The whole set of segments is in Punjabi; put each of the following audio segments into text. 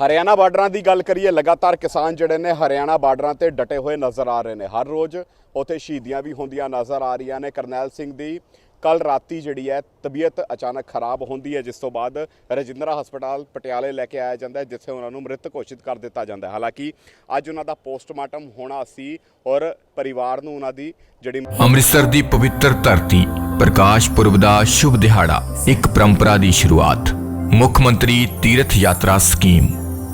ਹਰਿਆਣਾ ਬਾਰਡਰਾਂ ਦੀ ਗੱਲ ਕਰੀਏ, ਲਗਾਤਾਰ ਕਿਸਾਨ ਜਿਹੜੇ ਨੇ ਹਰਿਆਣਾ ਬਾਰਡਰਾਂ ਤੇ ਡਟੇ ਹੋਏ ਨਜ਼ਰ ਆ ਰਹੇ ਨੇ। ਹਰ ਰੋਜ਼ ਉੱਥੇ ਸ਼ਹੀਦੀਆਂ ਵੀ ਹੁੰਦੀਆਂ ਨਜ਼ਰ ਆ ਰਹੀਆਂ ਨੇ। ਕਰਨੈਲ ਸਿੰਘ ਦੀ ਕੱਲ ਰਾਤੀ ਜਿਹੜੀ ਹੈ, ਤਬੀਅਤ ਅਚਾਨਕ ਖਰਾਬ ਹੁੰਦੀ ਹੈ, ਜਿਸ ਤੋਂ ਬਾਅਦ ਰਜਿੰਦਰਾ ਹਸਪਤਾਲ ਪਟਿਆਲੇ ਲੈ ਕੇ ਆਇਆ ਜਾਂਦਾ ਹੈ, ਜਿੱਥੇ ਉਹਨਾਂ ਨੂੰ ਮ੍ਰਿਤ ਘੋਸ਼ਿਤ ਕਰ ਦਿੱਤਾ ਜਾਂਦਾ ਹੈ। ਹਾਲਾਂਕਿ ਅੱਜ ਉਹਨਾਂ ਦਾ ਪੋਸਟਮਾਰਟਮ ਹੋਣਾ ਸੀ ਔਰ ਪਰਿਵਾਰ ਨੂੰ ਉਹਨਾਂ ਦੀ ਜਿਹੜੀ ਅੰਮ੍ਰਿਤਸਰ ਦੀ ਪਵਿੱਤਰ ਧਰਤੀ, ਪ੍ਰਕਾਸ਼ ਪੁਰਬ ਦਾ ਸ਼ੁਭ ਦਿਹਾੜਾ, ਇੱਕ ਪਰੰਪਰਾ ਦੀ ਸ਼ੁਰੂਆਤ। ਮੁੱਖ ਮੰਤਰੀ ਤੀਰਥ ਯਾਤਰਾ ਸਕੀਮ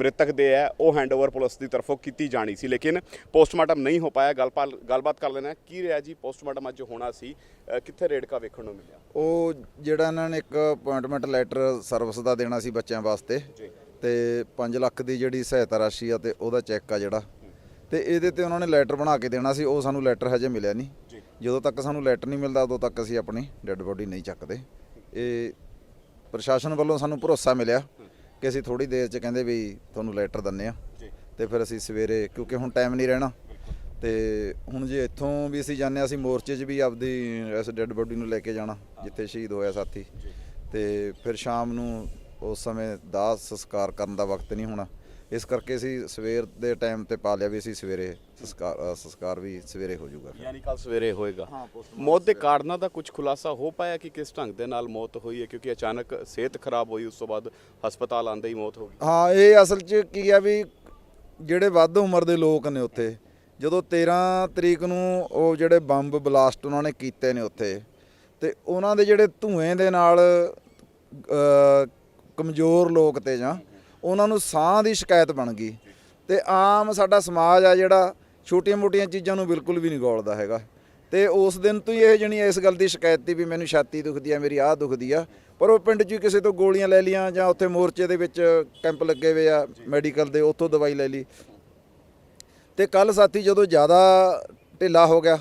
ਮ੍ਰਿਤਕ ਦੇ ਹੈ ਉਹ ਹੈਂਡਓਵਰ ਪੁਲਿਸ ਦੀ ਤਰਫੋਂ ਕੀਤੀ ਜਾਣੀ ਸੀ। ਲੇਕਿਨ ਪੋਸਟਮਾਰਟਮ ਨਹੀਂ ਹੋ ਪਾਇਆ। ਗੱਲਪਾਲ ਗੱਲਬਾਤ ਕਰ ਲੈਣਾ ਕੀ ਰਿਹਾ ਜੀ? ਪੋਸਟਮਾਰਟਮ ਅੱਜ ਹੋਣਾ ਸੀ। ਕਿੱਥੇ ਰੇੜਕਾ ਵੇਖਣ ਨੂੰ ਮਿਲਿਆ? ਉਹ ਜਿਹੜਾ ਇਹਨਾਂ ਨੇ ਇੱਕ ਅਪਾਇੰਟਮੈਂਟ ਲੈਟਰ ਸਰਵਿਸ ਦਾ ਦੇਣਾ ਸੀ ਬੱਚਿਆਂ ਵਾਸਤੇ। ਤੇ 5 ਲੱਖ ਦੀ ਜਿਹੜੀ ਸਹਾਇਤਾ ਰਾਸ਼ੀ ਆ ਤੇ ਉਹਦਾ ਚੈੱਕ ਆ ਜਿਹੜਾ। ਤੇ ਇਹਦੇ ਤੇ ਉਹਨਾਂ ਨੇ ਲੈਟਰ ਬਣਾ ਕੇ ਦੇਣਾ ਸੀ। ਉਹ ਸਾਨੂੰ ਲੈਟਰ ਹਜੇ ਮਿਲਿਆ ਨਹੀਂ। ਜਦੋਂ ਤੱਕ ਸਾਨੂੰ ਲੈਟਰ ਨਹੀਂ ਮਿਲਦਾ ਉਦੋਂ ਤੱਕ ਅਸੀਂ ਆਪਣੀ ਡੈੱਡ ਬੋਡੀ ਨਹੀਂ ਚੱਕਦੇ। ਇਹ ਪ੍ਰਸ਼ਾਸਨ ਵੱਲੋਂ ਸਾਨੂੰ ਭਰੋਸਾ ਮਿਲਿਆ। ਕਿ ਅਸੀਂ ਥੋੜੀ ਦੇਰ 'ਚ ਕਹਿੰਦੇ ਵੀ ਤੁਹਾਨੂੰ ਲੈਟਰ ਦਿੰਨੇ ਆ। ਤੇ ਫਿਰ ਅਸੀਂ ਸਵੇਰੇ ਕਿਉਂਕਿ ਹੁਣ ਟਾਈਮ ਨਹੀਂ ਰਹਿਣਾ। ਤੇ ਹੁਣ ਜੇ ਇੱਥੋਂ ਵੀ ਅਸੀਂ ਜਾਂਦੇ ਹਾਂ ਅਸੀਂ ਮੋਰਚੇ 'ਚ ਵੀ ਆਪਦੀ ਇਸ ਡੈੱਡ ਬੋਡੀ ਨੂੰ ਲੈ ਕੇ ਜਾਣਾ ਜਿੱਥੇ ਸ਼ਹੀਦ ਹੋਇਆ ਸਾਥੀ। ਤੇ ਫਿਰ ਸ਼ਾਮ ਨੂੰ ਉਸ ਸਮੇਂ ਦਾਹ ਸੰਸਕਾਰ ਕਰਨ ਦਾ ਵਕਤ ਨਹੀਂ ਹੋਣਾ। ਇਸ ਕਰਕੇ ਅਸੀਂ ਸਵੇਰ ਦੇ ਟਾਈਮ ਤੇ ਪਾ ਲਿਆ ਵੀ ਅਸੀਂ ਸਵੇਰੇ ਸੰਸਕਾਰ ਅ, ਸੰਸਕਾਰ ਵੀ ਸਵੇਰੇ ਹੋ ਜਾਊਗਾ ਫਿਰ। ਯਾਨੀ ਕੱਲ ਸਵੇਰੇ ਹੋਏਗਾ। ਮੌਤ ਦੇ ਕਾਰਨਾਂ ਦਾ ਕੁਝ ਖੁਲਾਸਾ ਹੋ ਪਾਇਆ ਕਿ ਕਿਸ ਢੰਗ ਦੇ ਨਾਲ ਮੌਤ ਹੋਈ ਹੈ? ਕਿਉਂਕਿ ਅਚਾਨਕ ਸਿਹਤ ਖਰਾਬ ਹੋਈ ਉਸ ਤੋਂ ਬਾਅਦ ਹਸਪਤਾਲ ਆਂਦੇ ਹੀ ਮੌਤ ਹੋ ਗਈ। ਹਾਂ ਇਹ ਅਸਲ 'ਚ ਕੀ ਆ ਵੀ ਜਿਹੜੇ ਵੱਧ ਉਮਰ ਦੇ ਲੋਕ ਨੇ ਉੱਥੇ ਜਦੋਂ 13 ਤਰੀਕ ਨੂੰ ਉਹ ਜਿਹੜੇ ਬੰਬ ਬਲਾਸਟ ਉਹਨਾਂ ਨੇ ਕੀਤੇ ਨੇ ਉੱਥੇ ਤੇ ਉਹਨਾਂ ਦੇ ਜਿਹੜੇ ਧੂਏ ਦੇ ਨਾਲ ਅ, ਕਮਜ਼ੋਰ ਲੋਕ ਤੇ ਜਾਂ ਉਹਨਾਂ ਨੂੰ ਸਾਹ ਦੀ ਸ਼ਿਕਾਇਤ ਬਣ ਗਈ। ਤੇ ਆਮ ਸਾਡਾ ਸਮਾਜ ਆ ਜਿਹੜਾ ਛੋਟੀਆਂ-ਮੋਟੀਆਂ ਚੀਜ਼ਾਂ ਨੂੰ ਬਿਲਕੁਲ ਵੀ ਨਹੀਂ ਗੌਲਦਾ ਹੈਗਾ। ਤੇ ਉਸ ਦਿਨ ਤੋਂ ਹੀ ਇਹ ਜਣੀ ਇਸ ਗੱਲ ਦੀ ਸ਼ਿਕਾਇਤ ਤੀ ਵੀ ਮੈਨੂੰ ਛਾਤੀ ਦੁਖਦੀ ਆ, ਮੇਰੀ ਆਹ ਦੁਖਦੀ ਆ। ਪਰ ਉਹ ਪਿੰਡ 'ਚ ਹੀ ਕਿਸੇ ਤੋਂ ਗੋਲੀਆਂ ਲੈ ਲੀਆਂ ਜਾਂ ਉੱਥੇ ਮੋਰਚੇ ਦੇ ਵਿੱਚ ਕੈਂਪ ਲੱਗੇ ਹੋਏ ਆ, ਮੈਡੀਕਲ ਦੇ, ਉੱਥੋਂ ਦਵਾਈ ਲੈ ਲਈ। ਤੇ ਕੱਲ ਸਾਥੀ ਜਦੋਂ ਜ਼ਿਆਦਾ ਢਿੱਲਾ ਹੋ ਗਿਆ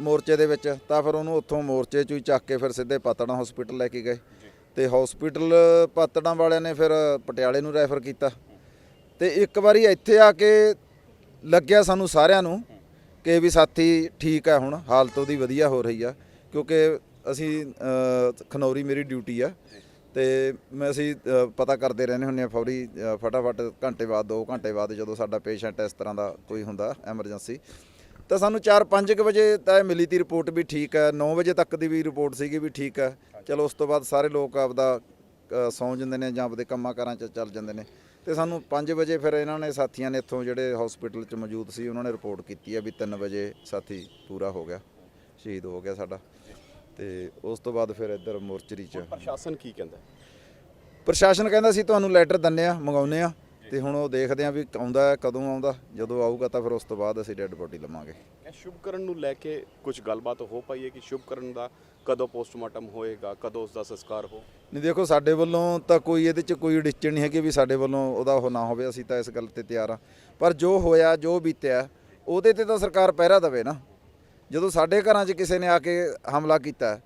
ਮੋਰਚੇ ਦੇ ਵਿੱਚ, ਤਾਂ ਫਿਰ ਉਹਨੂੰ ਉੱਥੋਂ ਮੋਰਚੇ 'ਚੋਂ ਹੀ ਚੱਕ ਕੇ ਫਿਰ ਸਿੱਧੇ ਪਾਤੜਾਂ ਹਸਪੀਟਲ ਲੈ ਕੇ ਗਏ। ਤੇ ਹਸਪੀਟਲ ਪਾਤੜਾਂ ਵਾਲਿਆਂ ਨੇ ਫਿਰ ਪਟਿਆਲੇ ਨੂੰ ਰੈਫਰ ਕੀਤਾ। ਤੇ ਇੱਕ ਵਾਰੀ ਇੱਥੇ ਆ ਕੇ ਲੱਗਿਆ ਸਾਨੂੰ ਸਾਰਿਆਂ ਨੂੰ ਕਿ ਵੀ ਸਾਥੀ ਠੀਕ ਹੈ ਹੁਣ, ਹਾਲਤ ਉਹਦੀ ਵਧੀਆ ਹੋ ਰਹੀ ਆ, ਕਿਉਂਕਿ ਅਸੀਂ ਖਨੌਰੀ ਮੇਰੀ ਡਿਊਟੀ ਆ ਤੇ ਮੈਂ ਅਸੀਂ ਪਤਾ ਕਰਦੇ ਰਹਿੰਦੇ ਹੁੰਦੇ ਆ ਫੌਰੀ ਫਟਾਫਟ ਘੰਟੇ ਬਾਅਦ 2 ਘੰਟੇ ਬਾਅਦ ਜਦੋਂ ਸਾਡਾ ਪੇਸ਼ੈਂਟ ਇਸ ਤਰ੍ਹਾਂ ਦਾ ਕੋਈ ਹੁੰਦਾ ਐਮਰਜੈਂਸੀ ਤਾਂ ਸਾਨੂੰ 4-5 ਵਜੇ ਤਾਂ ਮਿਲੀ ਤੀ ਰਿਪੋਰਟ ਵੀ ਠੀਕ ਹੈ 9 ਵਜੇ ਤੱਕ ਦੀ ਵੀ ਰਿਪੋਰਟ ਸੀਗੀ ਵੀ ਠੀਕ ਹੈ। ਚਲੋ ਉਸ ਤੋਂ ਬਾਅਦ ਸਾਰੇ ਲੋਕ ਆਪਦਾ ਸੌਂ ਜਾਂਦੇ ਨੇ ਜਾਂ ਆਪਦੇ ਕੰਮਾਂ ਕਾਰਾਂ 'ਚ ਚੱਲ ਜਾਂਦੇ ਨੇ। ਤੇ ਸਾਨੂੰ 5 ਵਜੇ ਫਿਰ ਇਹਨਾਂ ਨੇ ਸਾਥੀਆਂ ਨੇ ਇੱਥੋਂ ਜਿਹੜੇ ਹਸਪੀਟਲ 'ਚ ਮੌਜੂਦ ਸੀ ਉਹਨਾਂ ਨੇ ਰਿਪੋਰਟ ਕੀਤੀ ਹੈ ਵੀ 3 ਵਜੇ ਸਾਥੀ ਪੂਰਾ ਹੋ ਗਿਆ ਸ਼ਹੀਦ ਹੋ ਗਿਆ ਸਾਡਾ। ਤੇ ਉਸ ਤੋਂ ਬਾਅਦ ਫਿਰ ਇੱਧਰ ਮੋਰਚਰੀ 'ਚ ਪ੍ਰਸ਼ਾਸਨ ਕੀ ਕਹਿੰਦਾ? ਪ੍ਰਸ਼ਾਸਨ ਕਹਿੰਦਾ ਸੀ ਤੁਹਾਨੂੰ ਲੈਟਰ ਦਿੰਨੇ ਆ ਮੰਗਾਉਨੇ ਆ ਤੇ ਹੁਣ ਉਹ ਦੇਖਦੇ ਆ ਵੀ ਆਉਂਦਾ ਕਦੋਂ ਆਉਂਦਾ ਜਦੋਂ ਆਊਗਾ ਤਾਂ ਫਿਰ ਉਸ ਤੋਂ ਬਾਅਦ ਅਸੀਂ ਡੈੱਡ ਬੋਡੀ ਲਵਾਂਗੇ। ਇਹ ਸ਼ੁਭਕਰਨ ਨੂੰ ਲੈ ਕੇ ਕੁਝ ਗੱਲਬਾਤ ਹੋ ਪਾਈ ਹੈ ਕਿ ਸ਼ੁਭਕਰਨ ਦਾ ਕਦੋਂ ਪੋਸਟਮਾਰਟਮ ਹੋਏਗਾ ਕਦੋਂ ਉਸ ਦਾ ਸੰਸਕਾਰ ਹੋ? ਨਹੀਂ ਦੇਖੋ ਸਾਡੇ ਵੱਲੋਂ ਤਾਂ ਕੋਈ ਇਹਦੇ 'ਚ ਕੋਈ ਡਿਸਚਨ ਨਹੀਂ ਹੈਗੀ ਵੀ ਸਾਡੇ ਵੱਲੋਂ ਉਹਦਾ ਉਹ ਨਾ ਹੋਵੇ ਅਸੀਂ ਤਾਂ ਇਸ ਗੱਲ ਤੇ ਤਿਆਰ ਆ ਪਰ ਜੋ ਹੋਇਆ ਜੋ ਬੀਤਿਆ ਉਹਦੇ ਤੇ ਤਾਂ ਸਰਕਾਰ ਪਹਿਰਾ ਦੇਵੇ ਨਾ। ਜਦੋਂ ਸਾਡੇ ਘਰਾਂ 'ਚ ਕਿਸੇ ਨੇ ਆ ਕੇ ਹਮਲਾ ਕੀਤਾ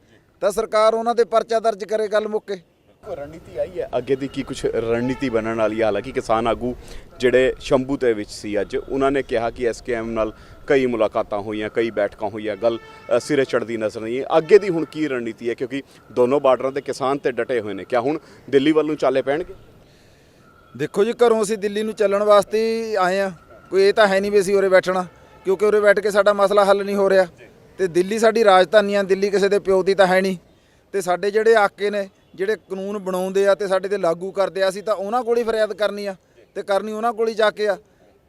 ਤਾਂ ਸਰਕਾਰ ਉਹਨਾਂ ਤੇ ਪਰਚਾ ਦਰਜ ਕਰੇ ਗੱਲ ਮੁੱਕੇ। ਰਣਨੀਤੀ ਆਈ ਹੈ? ਅੱਗੇ ਦੀ ਕੀ ਕੁਝ ਰਣਨੀਤੀ ਬਣਨ ਵਾਲੀ ਹੈ? ਹਾਲਾਂਕਿ ਕਿਸਾਨ ਆਗੂ ਜਿਹੜੇ ਸ਼ੰਭੂ ਦੇ ਵਿੱਚ ਸੀ ਅੱਜ ਉਹਨਾਂ ਨੇ ਕਿਹਾ ਕਿ ਐਸਕੇਐਮ ਨਾਲ ਕਈ ਮੁਲਾਕਾਤਾਂ ਹੋਈਆਂ ਕਈ ਬੈਠਕਾਂ ਹੋਈਆਂ ਗੱਲ ਸਿਰੇ ਚੜਦੀ ਨਜ਼ਰ ਨਹੀਂ ਹੈ। ਅੱਗੇ ਦੀ ਹੁਣ ਕੀ ਰਣਨੀਤੀ ਹੈ? ਕਿਉਂਕਿ ਦੋਨੋਂ ਬਾਰਡਰਾਂ ਦੇ ਕਿਸਾਨ ਤੇ ਡਟੇ ਹੋਏ ਨੇ। ਕਿਆ ਹੁਣ ਦਿੱਲੀ ਵੱਲ ਨੂੰ ਚਾਲੇ ਪੈਣਗੇ? ਦੇਖੋ ਜੀ ਘਰੋਂ ਅਸੀਂ ਦਿੱਲੀ ਨੂੰ ਚੱਲਣ ਵਾਸਤੇ ਆਏ ਆ ਕੋਈ ਇਹ ਤਾਂ ਹੈ ਨਹੀਂ ਵੀ ਅਸੀਂ ਉਰੇ ਬੈਠਣਾ ਕਿਉਂਕਿ ਉਰੇ ਬੈਠ ਕੇ ਸਾਡਾ ਮਸਲਾ ਹੱਲ ਨਹੀਂ ਹੋ ਰਿਹਾ। ਤੇ ਦਿੱਲੀ ਸਾਡੀ ਰਾਜਧਾਨੀ ਆ ਦਿੱਲੀ ਕਿਸੇ ਦੇ ਪਿਓ ਦੀ ਤਾਂ ਹੈ ਨਹੀਂ। ਤੇ ਸਾਡੇ ਜਿਹੜੇ ਆਕੇ ਨੇ ਜਿਹੜੇ ਕਾਨੂੰਨ ਬਣਾਉਂਦੇ ਆ ਤੇ ਸਾਡੇ ਤੇ ਲਾਗੂ ਕਰਦੇ ਆ, ਅਸੀਂ ਤਾਂ ਉਹਨਾਂ ਕੋਲ ਹੀ ਫਰਿਆਦ ਕਰਨੀ ਆ ਤੇ ਕਰਨੀ ਉਹਨਾਂ ਕੋਲ ਹੀ ਜਾ ਕੇ ਆ।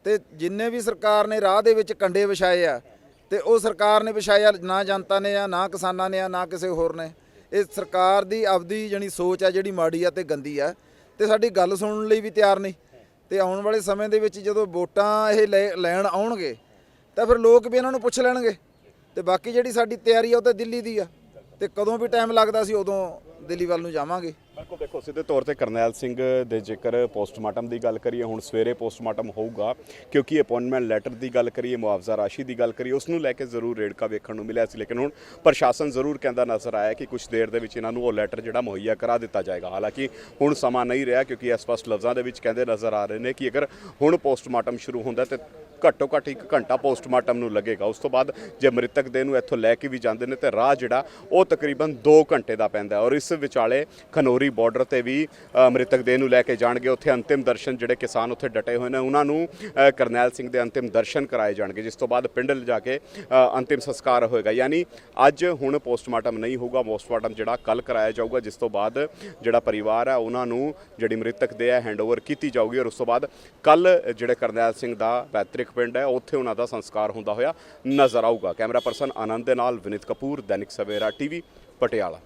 ਤੇ ਜਿੰਨੇ ਵੀ ਸਰਕਾਰ ਨੇ ਰਾਹ ਦੇ ਵਿੱਚ ਕੰਡੇ ਵਿਛਾਏ ਆ ਤੇ ਉਹ ਸਰਕਾਰ ਨੇ ਵਿਛਾਇਆ ਨਾ ਜਨਤਾ ਨੇ ਆ, ਨਾ ਕਿਸਾਨਾਂ ਨੇ ਆ, ਨਾ ਕਿਸੇ ਹੋਰ ਨੇ। ਇਹ ਸਰਕਾਰ ਦੀ ਆਪਦੀ ਜਣੀ ਸੋਚ ਆ, ਜਿਹੜੀ ਮਾੜੀ ਆ ਤੇ ਗੰਦੀ ਆ। ਤੇ ਸਾਡੀ ਗੱਲ ਸੁਣਨ ਲਈ ਵੀ ਤਿਆਰ ਨਹੀਂ। ਤੇ ਆਉਣ ਵਾਲੇ ਸਮੇਂ ਦੇ ਵਿੱਚ ਜਦੋਂ ਵੋਟਾਂ ਇਹ ਲੈ- ਲੈਣ ਆਉਣਗੇ, ਤਾਂ ਫਿਰ ਲੋਕ ਵੀ ਇਹਨਾਂ ਨੂੰ ਪੁੱਛ ਲੈਣਗੇ। ਤੇ ਬਾਕੀ ਜਿਹੜੀ ਸਾਡੀ ਤਿਆਰੀ ਆ, ਉਹ ਤਾਂ ਦਿੱਲੀ ਦੀ ਆ। ਤੇ ਕਦੋਂ ਵੀ ਟਾਈਮ ਲੱਗਦਾ ਸੀ, ਉਦੋਂ ਦਿੱਲੀ ਵੱਲ ਨੂੰ ਜਾਵਾਂਗੇ। ਬਿਲਕੁਲ ਦੇਖੋ, ਸਿੱਧੇ ਤੌਰ ਤੇ ਕਰਨੈਲ ਸਿੰਘ ਦੇ ਜੇਕਰ ਪੋਸਟਮਾਰਟਮ ਦੀ ਗੱਲ ਕਰੀਏ, ਹੁਣ ਸਵੇਰੇ ਪੋਸਟਮਾਰਟਮ ਹੋਊਗਾ, ਕਿਉਂਕਿ ਅਪਾਇੰਟਮੈਂਟ ਲੈਟਰ ਦੀ ਗੱਲ ਕਰੀਏ, ਮੁਆਵਜ਼ਾ ਰਾਸ਼ੀ ਦੀ ਗੱਲ ਕਰੀਏ, ਉਸ ਨੂੰ ਲੈ ਕੇ ਜ਼ਰੂਰ ਰੇੜਕਾ ਵੇਖਣ ਨੂੰ ਮਿਲਿਆ ਸੀ, ਲੇਕਿਨ ਹੁਣ ਪ੍ਰਸ਼ਾਸਨ ਜ਼ਰੂਰ ਕਹਿੰਦਾ ਨਜ਼ਰ ਆਇਆ ਕਿ ਕੁਝ ਦੇਰ ਦੇ ਵਿੱਚ ਇਹਨਾਂ ਨੂੰ ਉਹ ਲੈਟਰ ਜਿਹੜਾ ਮੁਹੱਈਆ ਕਰਾ ਦਿੱਤਾ ਜਾਏਗਾ। ਹਾਲਾਂਕਿ ਹੁਣ ਸਮਾਂ ਨਹੀਂ ਰਿਹਾ, ਕਿਉਂਕਿ ਇਹ ਸਪਸ਼ਟ ਲਫ਼ਜ਼ਾਂ ਦੇ ਵਿੱਚ ਕਹਿੰਦੇ ਨਜ਼ਰ ਆ ਰਹੇ ਨੇ ਕਿ ਅਗਰ ਹੁਣ ਪੋਸਟਮਾਰਟਮ ਸ਼ੁਰੂ ਹੁੰਦਾ ਤੇ ਘੱਟੋ ਘੱਟ ਇੱਕ ਘੰਟਾ ਪੋਸਟਮਾਰਟਮ ਨੂੰ ਲੱਗੇਗਾ। ਉਸ ਤੋਂ ਬਾਅਦ ਜੇ ਮ੍ਰਿਤਕ ਦੇਹ ਨੂੰ ਇੱਥੋਂ ਲੈ ਕੇ ਵੀ ਜਾਂਦੇ ਨੇ ਤੇ ਰਾਹ ਜਿਹੜਾ, ਉਹ ਤਕਰੀਬਨ 2 ਘੰਟੇ ਦਾ ਪੈਂਦਾ ਔਰ ਇਸ ਵਿਚਾਲੇ ਖਨੋਰੀ ਬਾਰਡਰ ਤੇ ਵੀ ਮ੍ਰਿਤਕ ਦੇਹ ਨੂੰ ਲੈ ਕੇ ਜਾਣਗੇ। ਉੱਥੇ ਅੰਤਿਮ ਦਰਸ਼ਨ ਜਿਹੜੇ ਕਿਸਾਨ ਉੱਥੇ ਡਟੇ ਹੋਏ ਨੇ, ਉਹਨਾਂ ਨੂੰ ਕਰਨੈਲ ਸਿੰਘ ਦੇ ਅੰਤਿਮ ਦਰਸ਼ਨ ਕਰਾਏ ਜਾਣਗੇ, ਜਿਸ ਤੋਂ ਬਾਅਦ ਪਿੰਡ ਲਿਜਾ ਕੇ ਅੰਤਿਮ ਸੰਸਕਾਰ ਹੋਏਗਾ। ਯਾਨੀ ਅੱਜ ਹੁਣ ਪੋਸਟਮਾਰਟਮ ਨਹੀਂ ਹੋਊਗਾ, ਪੋਸਟਮਾਰਟਮ ਜਿਹੜਾ ਕੱਲ ਕਰਾਇਆ ਜਾਊਗਾ, ਜਿਸ ਤੋਂ ਬਾਅਦ ਜਿਹੜਾ ਪਰਿਵਾਰ ਹੈ ਉਹਨਾਂ ਨੂੰ ਜਿਹੜੀ ਮ੍ਰਿਤਕ ਦੇਹ ਹੈ ਹੈਂਡਓਵਰ ਕੀਤੀ ਜਾਊਗੀ। ਔਰ ਉਸ ਤੋਂ ਬਾਅਦ ਕੱਲ ਜਿਹੜੇ ਕਰਨੈਲ ਸਿੰਘ ਦਾ ਪੈਤ੍ਰਿਕ ਪਿੰਡ ਹੈ, ਉੱਥੇ ਉਹਨਾਂ ਦਾ ਸੰਸਕਾਰ ਹੁੰਦਾ ਹੋਇਆ ਨਜ਼ਰ ਆਊਗਾ। ਕੈਮਰਾ ਪਰਸਨ ਆਨੰਦ ਦੇ ਨਾਲ ਵਿਨੀਤ ਕਪੂਰ, ਦੈਨਿਕ ਸਵੇਰਾ ਟੀਵੀ, ਪਟਿਆਲਾ।